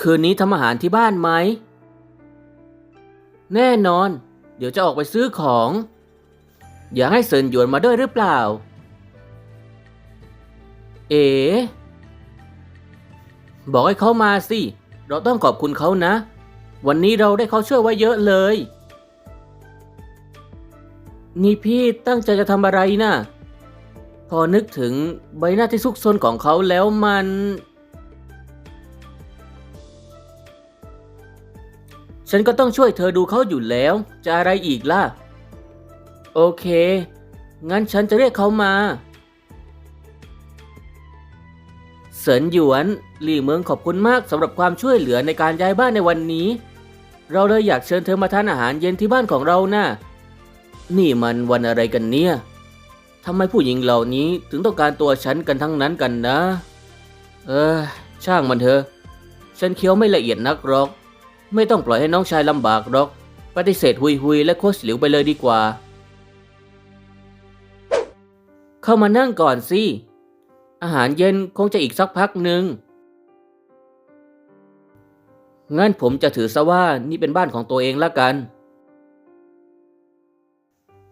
คืนนี้ทำอาหารที่บ้านไหม แน่นอน เดี๋ยวจะออกไปซื้อของ อยากให้เซินหยวนมาด้วยหรือเปล่า เอ๋บอกให้เขามาสิ เราต้องขอบคุณเขานะ วันนี้เราได้เขาช่วยไว้เยอะเลย นี่พี่ตั้งใจจะทำอะไรนะ่ะ พอนึกถึงใบหน้าที่ซุกซนของเขาแล้วมัน ฉันก็ต้องช่วยเธอดูเขาอยู่แล้ว จะอะไรอีกล่ะ โอเค งั้นฉันจะเรียกเขามา เสินหยวน หลี่เมืองขอบคุณมากสำหรับความช่วยเหลือในการย้ายบ้านในวันนี้ เราเลยอยากเชิญเธอมาทานอาหารเย็นที่บ้านของเรานะ่ะ นี่มันวันอะไรกันเนี่ยทำไมผู้หญิงเหล่านี้ถึงต้องการตัวฉันกันทั้งนั้นกันนะ เออช่างมันเถอะ ฉันเคี้ยวไม่ละเอียดนักหรอก ไม่ต้องปล่อยให้น้องชายลำบากหรอก ปฏิเสธหุยหุยและโคชหลิวไปเลยดีกว่า เข้ามานั่งก่อนสิ อาหารเย็นคงจะอีกสักพักหนึ่งงั้นผมจะถือซะว่านี่เป็นบ้านของตัวเองละกัน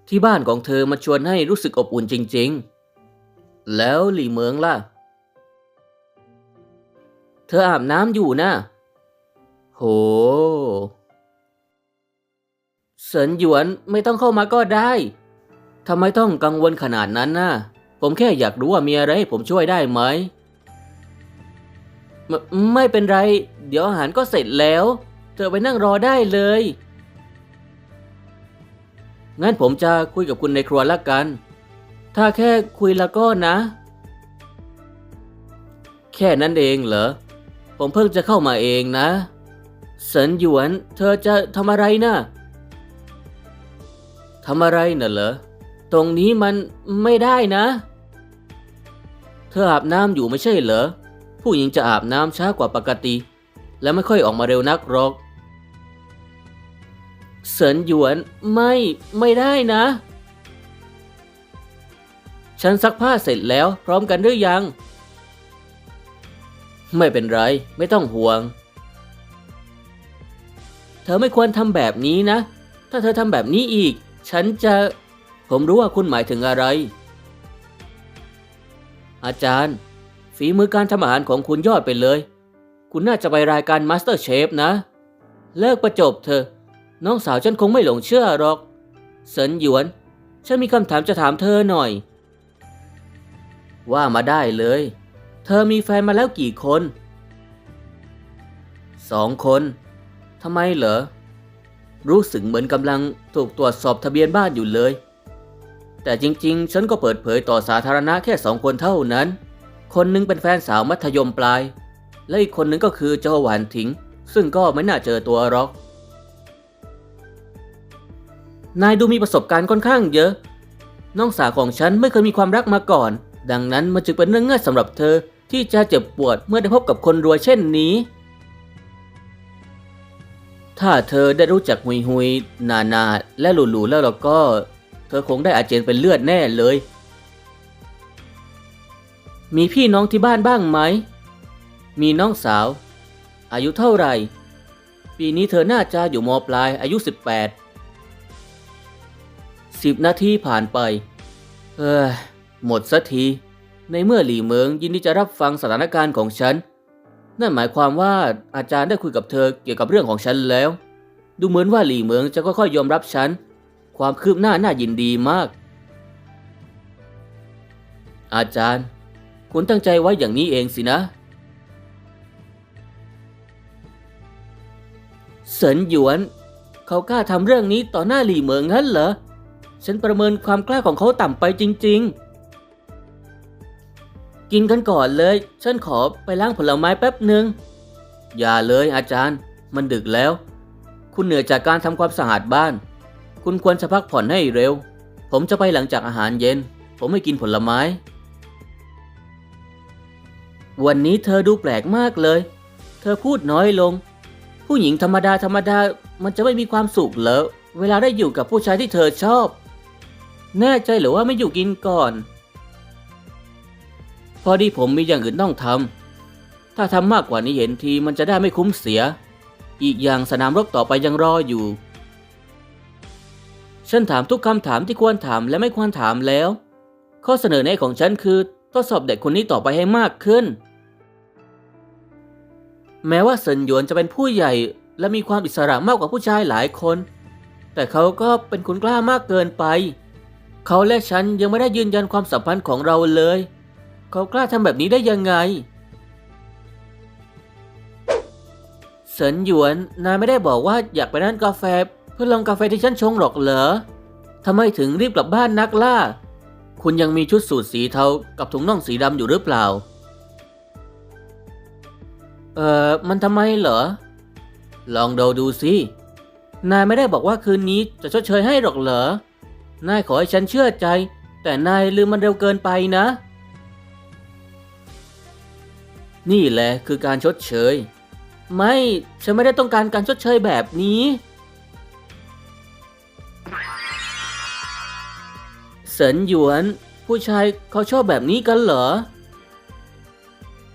ที่บ้านของเธอมาชวนให้รู้สึกอบอุ่นจริง ๆ แล้วหลี่เมืองล่ะ เธออาบน้ำอยู่นะ โห เสินหยวนไม่ต้องเข้ามาก็ได้ทำไมต้องกังวลขนาดนั้นนะผมแค่อยากรู้ว่ามีอะไรให้ผมช่วยได้ไหมไมไม่เป็นไร เดี๋ยวอาหารก็เสร็จแล้ว เธอไปนั่งรอได้เลย งั้นผมจะคุยกับคุณในครัวละกัน ถ้าแค่คุยล้วก็นะ แค่นั้นเองเหรอ ผมเพิ่งจะเข้ามาเองนะ เสินหยวน เธอจะทำอะไรนะทำอะไรน่ะเหรอ ตรงนี้มันไม่ได้นะ เธออาบน้ำอยู่ไม่ใช่เหรอ ผู้หญิงจะอาบน้ำช้ากว่าปกติ และไม่ค่อยออกมาเร็วนักหรอก เสินหยวนไม่ไม่ได้นะ ฉันซักผ้าเสร็จแล้วพร้อมกันหรือยัง ไม่เป็นไร ไม่ต้องห่วง ธอไม่ควรทำแบบนี้นะ ถ้าเธอทำแบบนี้อีก ฉันจะ ผมรู้ว่าคุณหมายถึงอะไร อาจารย์ ฝีมือการทำอาหารของคุณยอดไปเลย คุณน่าจะไปรายการ Master Chef นะ เลิกประจบเถอน้องสาวฉันคงไม่หลงเชื่อหรอกเสินหยวน ฉันมีคำถามจะถามเธอหน่อย ว่ามาได้เลย เธอมีแฟนมาแล้วกี่คน สองคน ทำไมเหรอ รู้สึกเหมือนกำลังถูกตรวจสอบทะเบียนบ้านอยู่เลย แต่จริงๆ ฉันก็เปิดเผยต่อสาธารณะแค่สองคนเท่านั้น คนหนึงเป็นแฟนสาวมัธยมปลาย และอีกคนหนึงก็คือเจ้าหวานถิง ซึ่งก็ไม่น่าเจอตัวหรอก นายดูมีประสบการณ์ค่อนข้างเยอะ น้องสาวของฉันไม่เคยมีความรักมาก่อน ดังนั้นมันจึงเป็นเรื่องง่ายสำหรับเธอที่จะเจ็บปวดเมื่อได้พบกับคนรวยเช่นนี้ ถ้าเธอได้รู้จักหุยหุยนานาและหลูหลูแล้วเราก็ เธอคงได้อาเจียนเป็นเลือดแน่เลย มีพี่น้องที่บ้านบ้างไหม มีน้องสาว อายุเท่าไหร่ ปีนี้เธอน่าจะอยู่มปลายอายุ 18สิบนาทีผ่านไป เอ้ยหมดสักที ในเมื่อหลี่เมิงยินดีจะรับฟังสถานการณ์ของฉัน นั่นหมายความว่าอาจารย์ได้คุยกับเธอเกี่ยวกับเรื่องของฉันแล้ว ดูเหมือนว่าหลี่เหมิงจะค่อยๆยอมรับฉัน ความคืบหน้าน่ายินดีมาก อาจารย์ คุณตั้งใจไว้อย่างนี้เองสินะเสินหยวน เขากล้าทำเรื่องนี้ต่อหน้าหลี่เหมิงงั้นเหรอ ฉันประเมินความกล้าของเขาต่ำไปจริง ๆ กินกันก่อนเลย ฉันขอไปล้างผลไม้แป๊บหนึ่งอย่าเลยอาจารย์ มันดึกแล้ว คุณเหนื่อยจากการทำความสะอาดบ้าน คุณควรจะพักผ่อนให้เร็ว ผมจะไปหลังจากอาหารเย็น ผมไม่กินผลไม้ วันนี้เธอดูแปลกมากเลย เธอพูดน้อยลง ผู้หญิงธรรมดาธรรมดามันจะไม่มีความสุขเหรอเวลาได้อยู่กับผู้ชายที่เธอชอบ แน่ใจหรือว่าไม่อยู่กินก่อน พอดีผมมีอย่างอื่นต้องทำ ถ้าทำมากกว่านี้เห็นทีมันจะได้ไม่คุ้มเสีย อีกอย่างสนามรบต่อไปยังรออยู่ ฉันถามทุกคำถามที่ควรถามและไม่ควรถามแล้ว ข้อเสนอแนะของฉันคือทดสอบเด็กคนนี้ต่อไปให้มากขึ้น แม้ว่าเซินหยวนจะเป็นผู้ใหญ่และมีความอิสระมากกว่าผู้ชายหลายคน แต่เขาก็เป็นคนกล้ามากเกินไป เขาและฉันยังไม่ได้ยืนยันความสัมพันธ์ของเราเลย เขากล้าทำแบบนี้ได้ยังไงเซินหยวน นายไม่ได้บอกว่าอยากไปร้านกาแฟ เพื่อลองกาแฟที่ฉันชงหรอกเหรอทำไมถึงรีบกลับบ้านนักล่ะคุณยังมีชุดสูทสีเทากับถุงน่องสีดำอยู่หรือเปล่า เอ่อ มันทำไมเหรอ ลองเดาดูสิ นายไม่ได้บอกว่าคืนนี้จะชดเชยให้หรอกเหรอ นายขอให้ฉันเชื่อใจ แต่นายลืมมันเร็วเกินไปนะ นี่แหละคือการชดเชย ไม่ ฉันไม่ได้ต้องการการชดเชยแบบนี้ เสินหยวน ผู้ชายเขาชอบแบบนี้กันเหรอ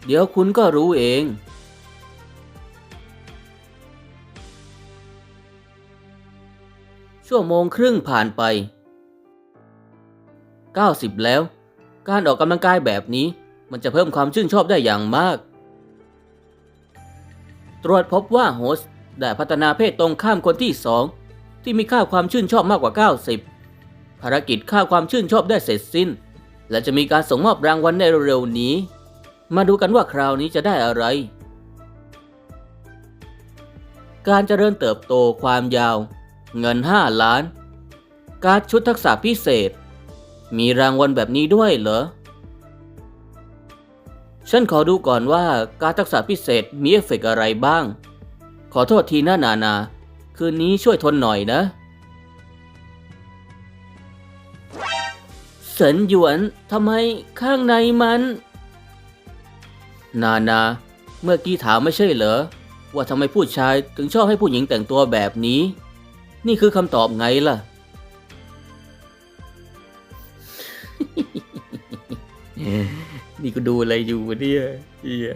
เดี๋ยวคุณก็รู้เอง ชั่วโมงครึ่งผ่านไป 90 แล้ว การออกกำลังกายแบบนี้ มันจะเพิ่มความชื่นชอบได้อย่างมาก ตรวจพบว่าโฮสต์ได้พัฒนาเพศตรงข้ามคนที่สองที่มีค่าความชื่นชอบมากกว่า 90 ภารกิจค่าความชื่นชอบได้เสร็จสิ้น และจะมีการส่งมอบรางวัลในเร็วๆนี้ มาดูกันว่าคราวนี้จะได้อะไร การเจริญเติบโตความยาว เงิน 5 ล้าน การชุดทักษะพิเศษ มีรางวัลแบบนี้ด้วยเหรอ ฉันขอดูก่อนว่าการทักษะพิเศษมีเอฟเฟกต์อะไรบ้าง ขอโทษทีนะนานา คืนนี้ช่วยทนหน่อยนะ เสินหยวนทำไมข้างในมัน นานา เมื่อกี้ถามไม่ใช่เหรอ ว่าทำไมผู้ชายถึงชอบให้ผู้หญิงแต่งตัวแบบนี้ นี่คือคำตอบไงล่ะ นี่ก็ดูอะไรอยู่วะเนี่ยเฮีย